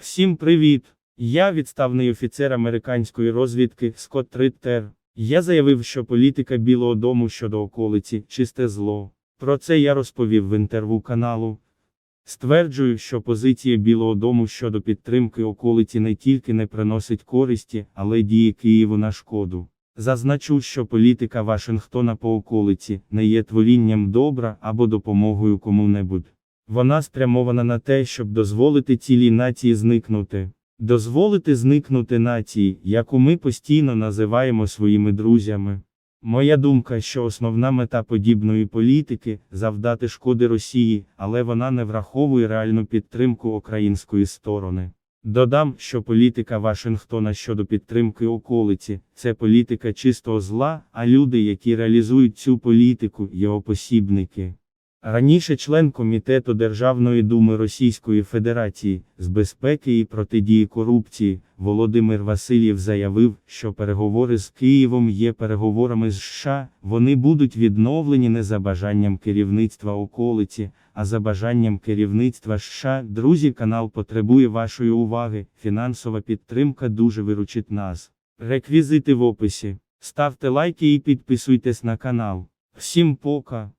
Всім привіт! Я відставний офіцер американської розвідки Скотт Риттер. Я заявив, що політика Білого Дому щодо околиці чисте зло. Про це я розповів в інтерв'ю каналу. Стверджую, що позиція Білого Дому щодо підтримки околиці не тільки не приносить користі, але діє Києву на шкоду. Зазначу, що політика Вашингтона по околиці не є творінням добра або допомогою кому-небудь. Вона спрямована на те, щоб дозволити цілій нації зникнути. Дозволити зникнути нації, яку ми постійно називаємо своїми друзями. Моя думка, що основна мета подібної політики завдати шкоди Росії, але вона не враховує реальну підтримку української сторони. Додам, що політика Вашингтона щодо підтримки околиці це політика чистого зла, а люди, які реалізують цю політику, його посібники. Раніше член Комітету Державної думи Російської Федерації з безпеки і протидії корупції Володимир Васильєв заявив, що переговори з Києвом є переговорами з США, вони будуть відновлені не за бажанням керівництва околиці, а за бажанням керівництва США. Друзі, канал потребує вашої уваги. Фінансова підтримка дуже виручить нас. Реквізити в описі. Ставте лайки і підписуйтесь на канал. Всім пока!